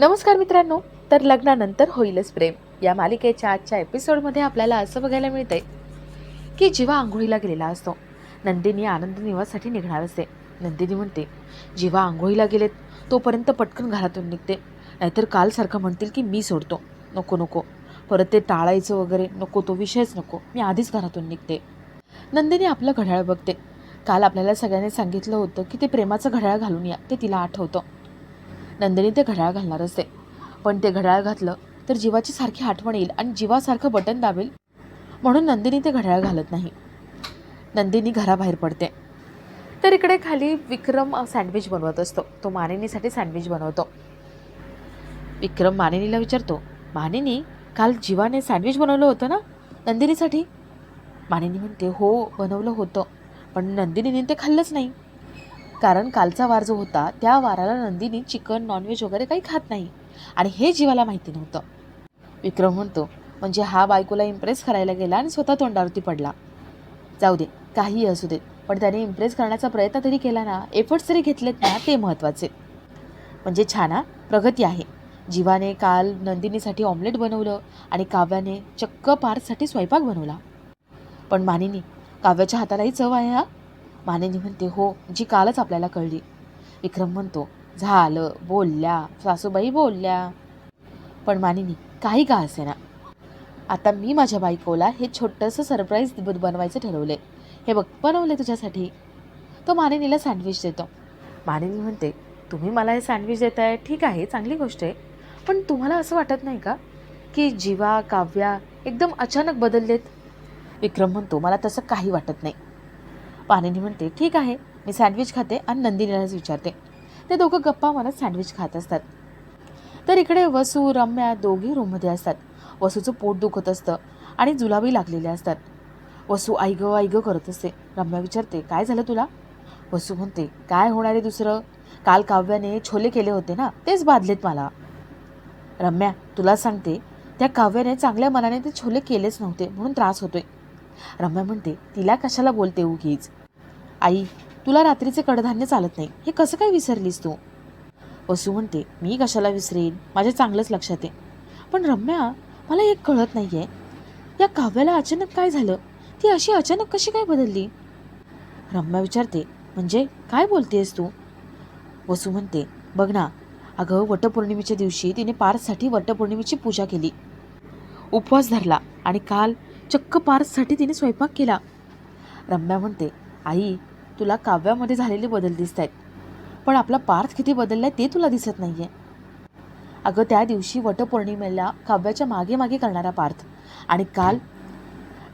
नमस्कार मित्रांनो तर लग्नानंतर होईलच प्रेम. या मालिकेच्या आजच्या एपिसोडमध्ये आपल्याला असं बघायला मिळतंय की जीवा आंघोळीला गेलेला असतो. नंदिनी आनंद निवासाठी निघणार असते. नंदिनी म्हणते जेव्हा आंघोळीला गेलेत तोपर्यंत पटकन घरातून निघते. नाहीतर कालसारखं म्हणतील की मी सोडतो. नको नको. परत ते टाळायचं वगैरे नको तो विषयच नको. मी आधीच घरातून निघते. नंदिनी आपलं घड्याळ बघते. काल आपल्याला सगळ्यांनी सांगितलं होतं की ते प्रेमाचं घड्याळ घालून या ते तिला आठवतं. नंदिनी ते घड्याळ घालणार असते पण ते घड्याळ घातलं तर जीवाची सारखी आठवण येईल आणि जीवासारखं बटन दाबेल म्हणून नंदिनी ते घड्याळ घालत नाही. नंदिनी घराबाहेर पडते. तर इकडे खाली विक्रम सँडविच बनवत असतो. तो मानिनीसाठी सँडविच बनवतो. विक्रम मानिनीला विचारतो मानिनी काल जीवाने सँडविच बनवलं होतं ना? नंदिनीसाठी? मानिनी म्हणते हो बनवलं होतं. पण नंदिनीने ते खाल्लंच नाही. कारण कालचा वार जो होता त्या वाराला नंदिनी चिकन नॉनव्हेज वगैरे काही खात नाही. आणि हे जीवाला माहिती नव्हतं. विक्रम म्हणतो म्हणजे हा बायकोला इम्प्रेस करायला गेला आणि स्वतः तोंडावरती पडला. जाऊ दे काहीही असू देत पण त्याने इम्प्रेस करण्याचा प्रयत्न तरी केला ना एफर्ट्स तरी घेतलेत ना ते महत्त्वाचे. म्हणजे छान हा प्रगती आहे. जीवाने काल नंदिनीसाठी ऑमलेट बनवलं आणि काव्याने चक्क पारसाठी स्वयंपाक बनवला. पण मानिनी काव्याच्या हातालाही चव आहे हा? मानिनी म्हणते हो जी कालच आपल्याला कळली. विक्रम म्हणतो झालं बोलल्या सासूबाई बोलल्या. पण मानिनी काही का असे ना आता मी माझ्या बायकोला हे छोटंसं सरप्राईज बनवायचं ठरवलं हे बघ बनवलं तुझ्यासाठी. तो मानिनीला सँडविच देतो. मानिनी म्हणते तुम्ही मला हे सँडविच देताय ठीक आहे चांगली गोष्ट आहे. पण तुम्हाला असं वाटत नाही का की जीवा काव्या एकदम अचानक बदललेत? विक्रम म्हणतो मला तसं काही वाटत नाही. पाणीनी म्हणते ठीक आहे मी सँडविच खाते आणि नंदिनीलाच विचारते. ते दोघं गप्पा मला सँडविच खात असतात. तर इकडे वसू रम्या दोघी रूममध्ये असतात. वसूचं पोट दुखत असतं आणि जुलाबी लागलेले असतात. वसू आई गं करत असते. रम्या विचारते काय झालं तुला? वसू म्हणते काय होणार आहे दुसरं? काल काव्याने छोले केले होते ना तेच बाधलेत मला. रम्या तुला सांगते त्या काव्याने चांगल्या मनाने ते छोले केलेच नव्हते म्हणून त्रास होतोय. रम्या म्हणते तिला कशाला बोलते उगीच? आई तुला रात्रीचे कडधान्य चालत नाही. हे कसं काय विसरलीस तू? वसू म्हणते मी कशाला विसरेन? माझ्या चांगलंच लक्षात आहे. पण रम्या मला एक कळत नाही आहे या काव्याला अचानक काय झालं? ती अशी अचानक कशी काय बदलली? रम्या विचारते म्हणजे काय बोलतेस तू? वसू म्हणते बघ ना अगं वटपौर्णिमेच्या दिवशी तिने पारसाठी वटपौर्णिमेची पूजा केली. उपवास धरला आणि काल चक्क पार्थसाठी तिने स्वयंपाक केला. रम्या म्हणते आई तुला काव्यामध्ये झालेले बदल दिसत आहेत पण आपला पार्थ किती बदललाय ते तुला दिसत नाही आहे अगं त्या दिवशी वटपौर्णिमेला काव्याच्या मागे मागे करणारा पार्थ आणि काल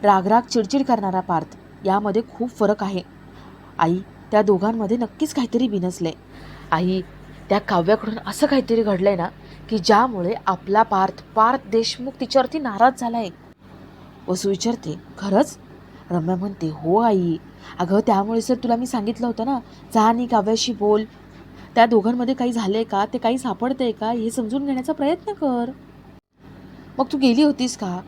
रागराग चिडचिड करणारा पार्थ यामध्ये खूप फरक आहे. आई त्या दोघांमध्ये नक्कीच काहीतरी बिनसले आई त्या काव्याकडून असं काहीतरी घडलंय ना की ज्यामुळे आपला पार्थ पार्थ देशमुख तिच्यावरती नाराज झालाय. वसू विचारते खरंच? रम्या म्हणते हो आई. अगं त्यामुळे सर तुला मी सांगितलं होतं ना जा आणि काव्याशी बोल. त्या दोघांमध्ये काही झालं आहे का? ते काही सापडतंय का? हे समजून घेण्याचा प्रयत्न कर. मग तू गेली होतीस का?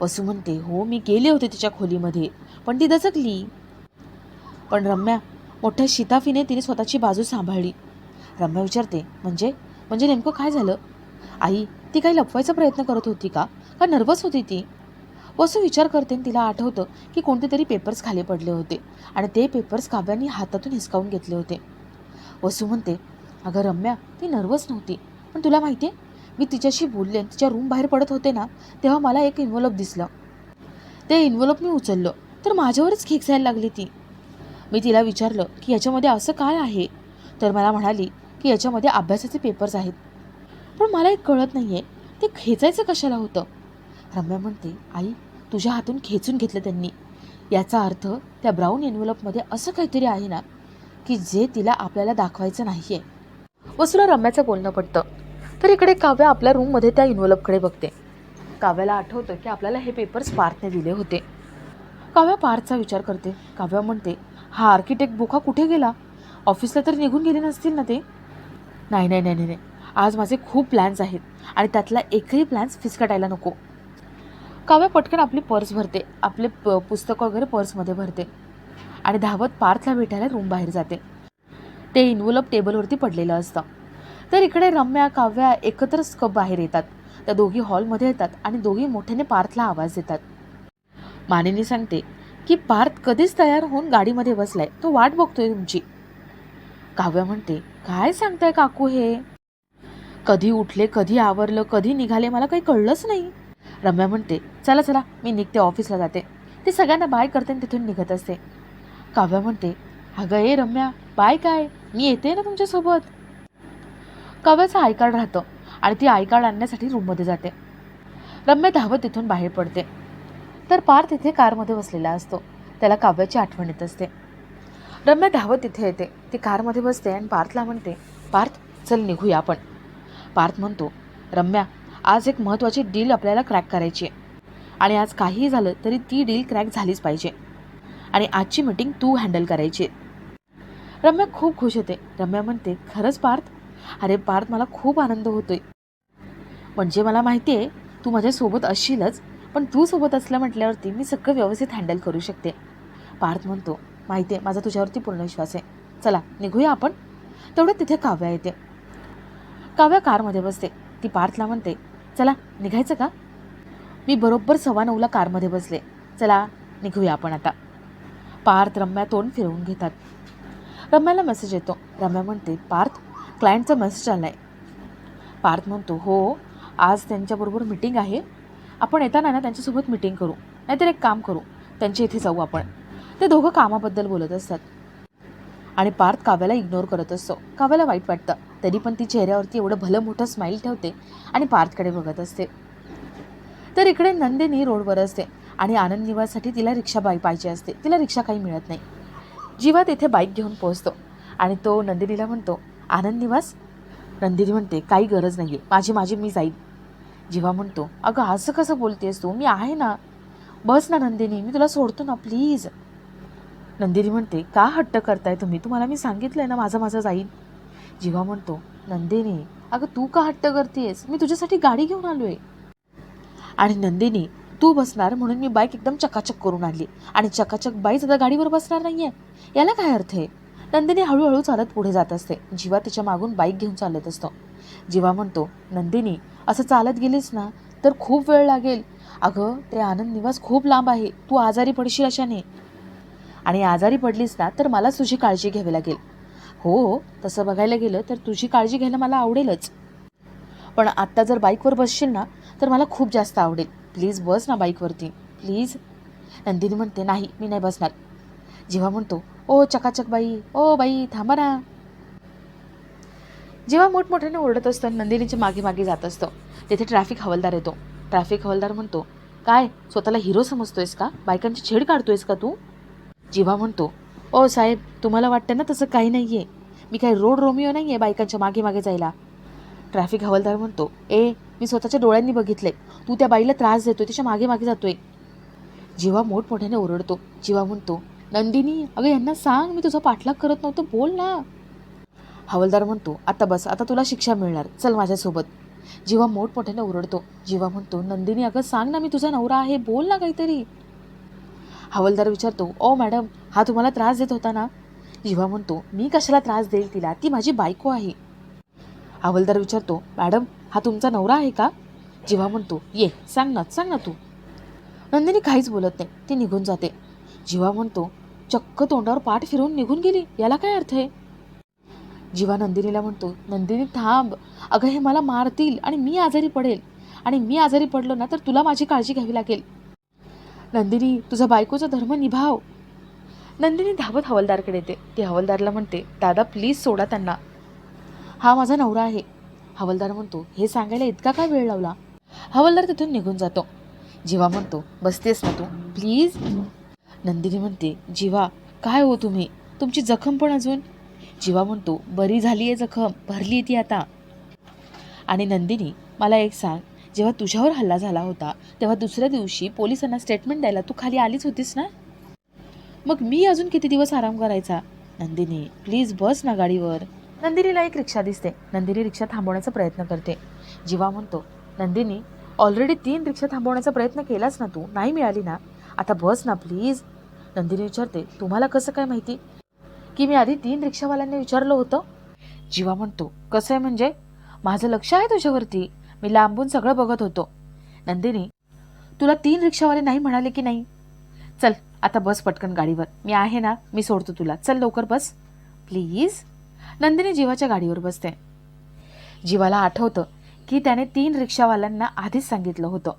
वसू म्हणते हो मी गेले होते तिच्या खोलीमध्ये पण ती दचकली. पण रम्या मोठ्या शिताफीने तिने स्वतःची बाजू सांभाळली. रम्या विचारते म्हणजे? म्हणजे नेमकं काय झालं? आई ती काही लपवायचा प्रयत्न करत होती का? का नर्वस होती ती? वसू विचार करते आणि तिला आठवतं की कोणते तरी पेपर्स खाली पडले होते आणि ते पेपर्स काव्याने हातातून हिसकावून घेतले होते. वसू म्हणते अगं रम्या ती नर्वस नव्हती. पण तुला माहिती आहे मी तिच्याशी बोलले तिच्या रूम बाहेर पडत होते ना तेव्हा मला एक इन्व्हॉल्प दिसलं. ते इन्व्हॉल्प मी उचललं तर माझ्यावरच खेचायला लागली ती. मी तिला विचारलं की याच्यामध्ये असं काय आहे? तर मला म्हणाली की याच्यामध्ये अभ्यासाचे पेपर्स आहेत. पण मला एक कळत नाही आहे ते खेचायचं कशाला होतं? रम्या म्हणते आई तुझ्या हातून खेचून घेतलं त्यांनी. याचा अर्थ त्या ब्राऊन एन्व्हलपमध्ये असं काहीतरी आहे ना की जे तिला आपल्याला दाखवायचं नाही आहे वसुला रम्याचं बोलणं पडतं तर इकडे काव्या आपल्या रूममध्ये त्या इन्व्हलपकडे बघते. काव्याला आठवतं की आपल्याला हे पेपर्स पार्थने दिले होते. काव्या पार्थचा विचार करते. काव्या म्हणते हा आर्किटेक्ट बोका कुठे गेला? ऑफिसला तर निघून गेले नसतील ना ते? नाही नाही नाही नाही नाही. आज माझे खूप प्लॅन्स आहेत आणि त्यातला एकही प्लॅन्स फिसकटायला नको. काव्या पटकन आपली पर्स भरते आपले प पुस्तकं वगैरे पर्समध्ये भरते. आणि धावत पार्थला भेटायला रूम बाहेर जाते. ते इन्व्हलप टेबलवरती पडलेलं असतं. तर इकडे रम्या काव्या एकत्रच कप बाहेर येतात. त्या दोघी हॉलमध्ये येतात आणि दोघी मोठ्याने पार्थला आवाज देतात. मानेनी सांगते की पार्थ कधीच तयार होऊन गाडीमध्ये बसलाय. तो वाट बघतोय तुमची. काव्या म्हणते काय सांगताय काकू हे? कधी उठले कधी आवरलं कधी निघाले मला काही कळलंच नाही. रम्या म्हणते चला चला मी निघते ऑफिसला जाते. ती सगळ्यांना बाय करते आणि तिथून निघत असते. काव्या म्हणते अगं ए रम्या बाय काय? मी येते ना तुमच्यासोबत? काव्याचं आय कार्ड राहतं आणि ती आय कार्ड आणण्यासाठी रूममध्ये जाते. रम्या धावत तिथून बाहेर पडते. तर पार्थ तिथे कारमध्ये बसलेला असतो. त्याला काव्याची आठवण येत असते. रम्या धावत तिथे येते. ती कारमध्ये बसते आणि पार्थला म्हणते पार्थ चल निघूया आपण. पार्थ म्हणतो रम्या आज एक महत्त्वाची डील आपल्याला क्रॅक करायची आहे. आणि आज काहीही झालं तरी ती डील क्रॅक झालीच पाहिजे. आणि आजची मीटिंग तू हँडल करायची आहे. रम्या खूप खुश होते. रम्या म्हणते खरंच पार्थ? अरे पार्थ मला खूप आनंद होतोय. म्हणजे मला माहिती आहे तू माझ्यासोबत असशीलच पण तू सोबत असलं म्हटल्यावरती मी सगळं व्यवस्थित हँडल करू शकते. पार्थ म्हणतो माहिती आहे माझा तुझ्यावरती पूर्ण विश्वास आहे. चला निघूया आपण? तेवढं तिथे काव्या येते. काव्या कारमध्ये बसते. ती पार्थला म्हणते चला निघायचं का? मी बरोबर सव्वा नऊला कारमध्ये बसले. चला निघूया आपण आता. पार्थ रम्या तोंड फिरवून घेतात. रम्याला मेसेज येतो. रम्या म्हणते पार्थ क्लायंटचा मेसेज आला आहे पार्थ म्हणतो हो आज त्यांच्याबरोबर मिटिंग आहे. आपण येताना ना त्यांच्यासोबत मिटिंग करू. नाहीतर एक काम करू. त्यांच्या इथे जाऊ आपण. ते दोघं कामाबद्दल बोलत असतात. आणि पार्थ काव्याला इग्नोर करत असतो. काव्याला वाईट वाटतं. तरी पण ती चेहऱ्यावरती एवढं भलं मोठं स्माईल ठेवते आणि पार्थकडे बघत असते. तर इकडे नंदिनी रोडवर असते आणि आनंद निवाससाठी तिला रिक्षा बाई पाहिजे असते. तिला रिक्षा काही मिळत नाही. जीवा तिथे बाईक घेऊन पोहोचतो आणि तो नंदिनीला म्हणतो आनंद निवास. नंदिनी म्हणते काही गरज नाही आहे माझी माझी मी जाईन. जीवा म्हणतो अगं असं कसं बोलतेस तू? मी आहे ना. बस ना नंदिनी मी तुला सोडतो ना प्लीज नंदिनी म्हणते का हट्ट करताय तुम्ही? तुम्हाला मी सांगितलं आहे ना माझं माझं जाईन. जीवा म्हणतो नंदिनी अगं तू का हट्ट करतेस मी तुझ्यासाठी गाडी घेऊन आलो आहे आणि नंदिनी तू बसणार म्हणून मी बाईक एकदम चकाचक करून आणली आणि चकाचक बाईच आता गाडीवर बसणार नाहीये. याला काय अर्थ आहे? नंदिनी हळूहळू चालत पुढे जात असते. जिवा तिच्या मागून बाईक घेऊन चालत असतो. जेव्हा म्हणतो नंदिनी असं चालत गेलीस ना तर खूप वेळ लागेल. अगं ते आनंद निवास खूप लांब आहे. तू आजारी पडशील अशाने. आणि आजारी पडलीस ना तर मलाच तुझी काळजी घ्यावी लागेल. हो तसं बघायला गेलं तर तुझी काळजी घ्यायला मला आवडेलच. पण आत्ता जर बाईकवर बसशील ना तर मला खूप जास्त आवडेल. प्लीज बस ना बाईकवरती. प्लीज. नंदिनी म्हणते नाही मी नाही बसणार. जेव्हा म्हणतो ओ चकाचक बाई ओ बाई थांबा ना. जेव्हा मोठमोठ्याने ओरडत असतो आणि नंदिनीच्या मागे मागे जात असतं. तिथे ट्रॅफिक हवालदार येतो. ट्रॅफिक हवालदार म्हणतो काय स्वतःला हिरो समजतोयस का? बायकांची छेड काढतोयस का तू? जेव्हा म्हणतो ओ साहेब तुम्हाला वाटतं ना तसं काही नाही आहे मी काही रोड रोमिओ नाही आहे बायकांच्या मागे मागे जायला. ट्रॅफिक हवालदार म्हणतो ए मी स्वतःच्या डोळ्यांनी बघितलंय. तू त्या बाईला त्रास देतोय तिच्यामागे मागे जातोय. जीवा मोठमोठ्याने ओरडतो. जीवा म्हणतो नंदिनी अगं यांना सांग मी तुझा पाठलाग करत नव्हतो बोल ना. हवालदार म्हणतो आता बस आता तुला शिक्षा मिळणार. चल माझ्यासोबत. जीवा मोठमोठ्याने ओरडतो. जीवा म्हणतो नंदिनी अगं सांग ना मी तुझा नवरा आहे बोल ना काहीतरी. हवालदार विचारतो ओ मॅडम हा तुम्हाला त्रास देत होता ना? जीवा म्हणतो मी कशाला त्रास देईल तिला? ती माझी बायको आहे. हवलदार विचारतो मॅडम हा तुमचा नवरा आहे का? जिव्हा म्हणतो ये सांग ना सांग ना तू. नंदिनी काहीच बोलत नाही ती निघून जाते. जिव्हा म्हणतो चक्क तोंडावर पाठ फिरवून निघून गेली याला काय अर्थ आहे? जिव्हा नंदिनीला म्हणतो नंदिनी थांब. अगं हे मला मारतील आणि मी आजारी पडेल. आणि मी आजारी पडलो ना तर तुला माझी काळजी घ्यावी लागेल. नंदिनी तुझा बायकोचा धर्म निभाव. नंदिनी धावत हवालदारकडे येते. ती हवालदारला म्हणते दादा प्लीज सोडा त्यांना. हा माझा नवरा आहे. हवालदार म्हणतो हे सांगायला इतका काय वेळ लावला? हवालदार तिथून निघून जातो. जीवा म्हणतो बसतेस ना तू प्लीज नंदिनी म्हणते जीवा काय हो तुम्ही? तुमची जखम पण अजून? जीवा म्हणतो बरी झाली आहे जखम भरली आहे ती आता. आणि नंदिनी मला एक सांग जेव्हा तुझ्यावर हल्ला झाला होता तेव्हा दुसऱ्या दिवशी पोलिसांना स्टेटमेंट द्यायला तू खाली आलीच होतीस ना? मग मी अजून किती दिवस आराम करायचा? नंदिनी प्लीज बस ना गाडीवर. नंदिनीला एक रिक्षा दिसते. नंदिनी रिक्षा थांबवण्याचा प्रयत्न करते. जीवा म्हणतो नंदिनी ऑलरेडी तीन रिक्षा थांबवण्याचा प्रयत्न केलाच ना तू? नाही मिळाली ना? आता बस ना प्लीज नंदिनी विचारते तुम्हाला कसं काय माहिती? की मी आधी तीन रिक्षावाल्यांनी विचारलं होतं? जीवा म्हणतो कसं आहे म्हणजे? माझं लक्ष आहे तुझ्यावरती. मी लांबून सगळं बघत होतो. नंदिनी तुला तीन रिक्षावाले नाही म्हणाले की नाही? चल आता बस पटकन गाडीवर. मी आहे ना मी सोडतो तुला. चल लवकर बस. प्लीज. नंदिनी जीवाच्या गाडीवर बसते. जीवाला आठवतं की त्याने तीन रिक्षावाल्यांना आधीच सांगितलं होतं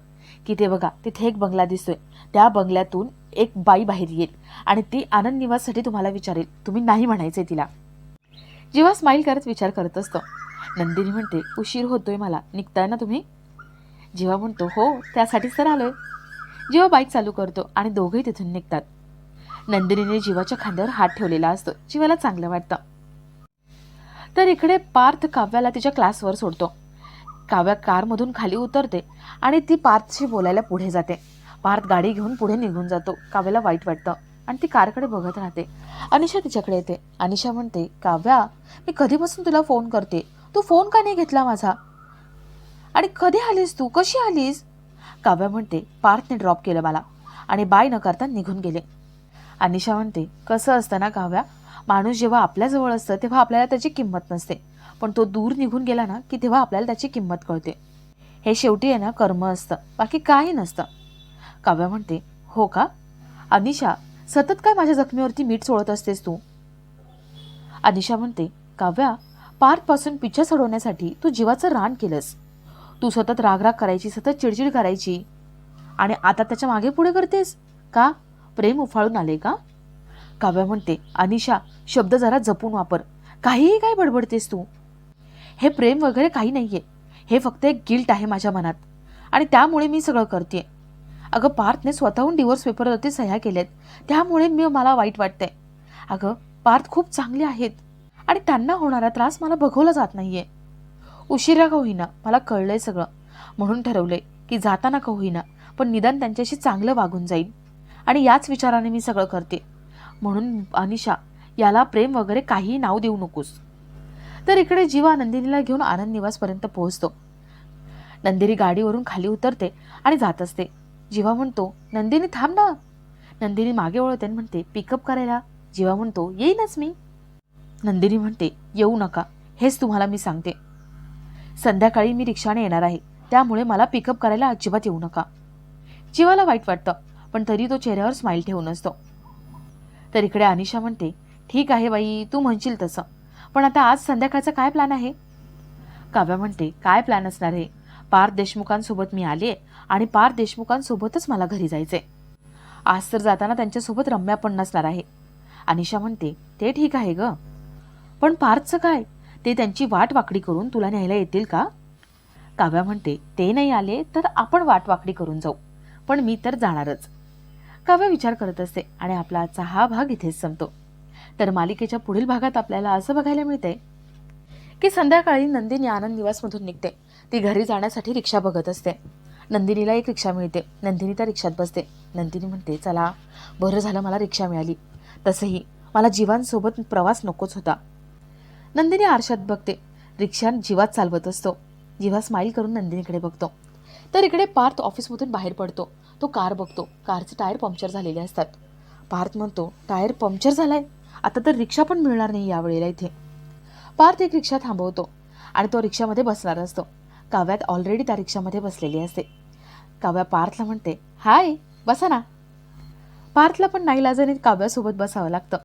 की ते बघा तिथे एक बंगला दिसतोय. त्या बंगल्यातून एक बाई बाहेर येईल आणि ती आनंद निवाससाठी तुम्हाला विचारेल. तुम्ही नाही म्हणायचे तिला. जीवा स्माईल करत विचार करत असतो. नंदिनी म्हणते उशीर होतोय मला. निघताय ना तुम्ही? जेव्हा म्हणतो हो त्यासाठीच तर आलोय. जेव्हा बाईक चालू करतो आणि दोघेही तिथून निघतात. नंदिनीने जीवाच्या खांद्यावर हात ठेवलेला असतो. जीवाला चांगलं वाटतं. तर इकडे पार्थ काव्याला तिच्या क्लासवर सोडतो. काव्या कारमधून खाली उतरते आणि ती पार्थशी बोलायला पुढे जाते. पार्थ गाडी घेऊन पुढे निघून जातो. काव्याला वाईट वाटतं आणि ती कारकडे बघत राहते. अनिशा तिच्याकडे येते. अनिशा म्हणते काव्या मी कधीपासून तुला फोन करते? तू फोन का नाही घेतला माझा? आणि कधी आलीस तू? कशी आलीस? काव्या म्हणते पार्थने ड्रॉप केलं मला. आणि बाय न करता निघून गेले. अनिशा म्हणते कसं असतं ना काव्या? माणूस जेव्हा आपल्याजवळ असतं तेव्हा आपल्याला त्याची किंमत नसते. पण तो दूर निघून गेला ना की तेव्हा आपल्याला त्याची किंमत कळते. हे शेवटी आहे ना कर्म असतं. बाकी काही नसतं. काव्या म्हणते हो का? अनिशा सतत काय माझ्या जखमीवरती मीठ सोडत असतेस तू? अनिशा म्हणते काव्या पार्थपासून पिच्छा सोडवण्यासाठी तू जीवाचं रान केलंस. तू सतत रागराग करायची सतत चिडचिड करायची. आणि आता त्याच्यामागे पुढे करतेस? का? प्रेम उफाळून आले का? काव्या म्हणते अनिशा शब्द जरा जपून वापर. काहीही काय बडबडतेस तू? हे प्रेम वगैरे काही नाहीये. हे फक्त एक गिल्ट आहे माझ्या मनात. आणि त्यामुळे मी सगळं करते अगं पार्थने स्वतःहून डिवोर्स पेपरवरती सह्या केल्यात. त्यामुळे मी मला वाईट वाटतंय. अगं पार्थ खूप चांगले आहेत. आणि त्यांना होणारा त्रास मला बघवला जात नाहीये. उशिरा का होईना मला कळलंय सगळं. म्हणून ठरवलंय की जाताना का होईना पण निदान त्यांच्याशी चांगलं वागून जाईल आणि याच विचाराने मी सगळं करते. म्हणून अनिशा याला प्रेम वगैरे काहीही नाव देऊ नकोस. तर इकडे जीवा नंदिनीला घेऊन आनंद निवासपर्यंत पोहोचतो. नंदिनी गाडीवरून खाली उतरते आणि जात असते. जीवा म्हणतो नंदिनी थांब ना. नंदिनी मागे वळते आणि म्हणते पिकअप करायला. जीवा म्हणतो येईनच मी. नंदिनी म्हणते येऊ नका. हेच तुम्हाला मी सांगते. संध्याकाळी मी रिक्षाने येणार आहे. त्यामुळे मला पिकअप करायला अजिबात येऊ नका. जीवाला वाईट वाटतं पण तरी तो चेहऱ्यावर स्माईल ठेवून असतो. तर इकडे अनिशा म्हणते ठीक आहे बाई तू म्हणशील तसं. पण आता आज संध्याकाळचा काय प्लॅन आहे? काव्या म्हणते काय प्लॅन असणार आहे पार्थ देशमुखांसोबत मी आले आणि पार्थ देशमुखांसोबतच मला घरी जायचंय. आज तर जाताना त्यांच्यासोबत रम्या पण नसणार आहे. अनिशा म्हणते ते ठीक आहे ग. पण पार्थचं काय? ते त्यांची वाट वाकडी करून तुला न्यायला येतील का? काव्या म्हणते ते नाही आले तर आपण वाट वाकडी करून जाऊ. पण मी तर जाणारच. काव्य विचार करत असते आणि आपला आजचा हा भाग इथेच संपतो. तर मालिकेच्या पुढील भागात आपल्याला असं बघायला मिळते की संध्याकाळी नंदिनी आनंद निवासमधून निघते. ती घरी जाण्यासाठी रिक्षा बघत असते. नंदिनीला एक रिक्षा मिळते. नंदिनी त्या रिक्षात बसते. नंदिनी म्हणते चला बरं झालं मला रिक्षा मिळाली. तसंही मला जीवांसोबत प्रवास नकोच होता. नंदिनी आरशात बघते. रिक्षा जीवात चालवत असतो. जीवा स्माईल करून नंदिनीकडे बघतो. तर इकडे पार्थ ऑफिसमधून बाहेर पडतो. तो कार बघतो. कारचे टायर पंक्चर झालेले असतात. पार्थ म्हणतो टायर पंक्चर झालाय? आता तर रिक्षा पण मिळणार नाही यावेळेला इथे. पार्थ एक रिक्षा थांबवतो आणि तो रिक्षामध्ये बसणार असतो. काव्यात ऑलरेडी त्या रिक्षामध्ये बसलेली असते. काव्या पार्थला म्हणते हाय बसा ना. पार्थला पण नाईलाजाने काव्यासोबत बसावं लागतं.